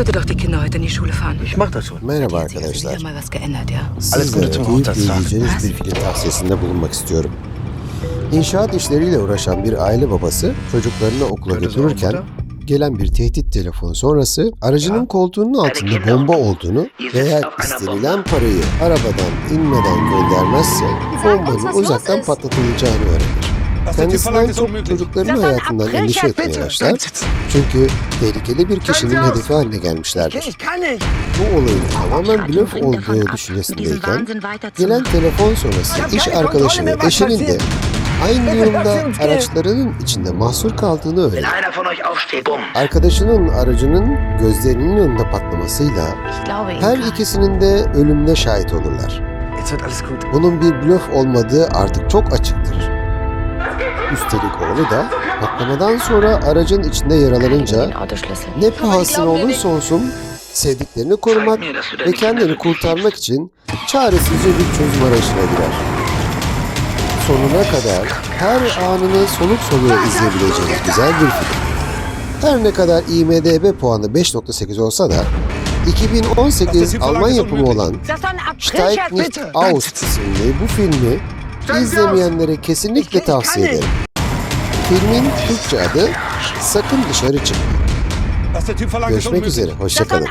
sollte doch die Kinder heute in die Schule fahren. Ich mach das schon. Merhaba Hat sich also arkadaşlar. wieder mal was geändert, ja? Sizlere Gute zum keyifle Hochzeitstag. izleyeceğiniz bir film tavsiyesinde bulunmak istiyorum. İnşaat işleriyle uğraşan bir aile babası çocuklarını okula götürürken gelen bir tehdit telefonu sonrası aracının koltuğunun altında bomba olduğunu ve eğer istenilen parayı arabadan inmeden göndermezse bombanın uzaktan patlatılacağını öğrenir. Kendisinden çok çocuklarının hayatından endişe etmeye başlar. Çünkü tehlikeli bir kişinin hedefi haline gelmişlerdir. Bu olayın tamamen blöf olduğu düşüncesindeyken gelen telefon sonrası iş arkadaşı ve eşinin de aynı yılda araçlarının içinde mahsur kaldığını bumm. Arkadaşının aracının gözlerinin önünde patlamasıyla her ikisinin de ölümüne şahit olurlar. Bunun bir blöf olmadığı artık çok açıktır. Üstelik oğlu da patlamadan sonra aracın içinde yaralanınca ne pahasına olursa olsun sevdiklerini korumak ve kendini kurtarmak için çaresizce bir çözüm arayışına girer. Sonuna kadar her anını soluk soluğa izleyebileceğiniz güzel bir film. Her ne kadar IMDB puanı 5.8 olsa da 2018 Alman yapımı olan Steigt nicht aus isimli bu filmi izlemeyenlere kesinlikle tavsiye ederim. Filmin Türkçe adı Sakın Dışarı Çıkma. Görüşmek üzere, hoşçakalın.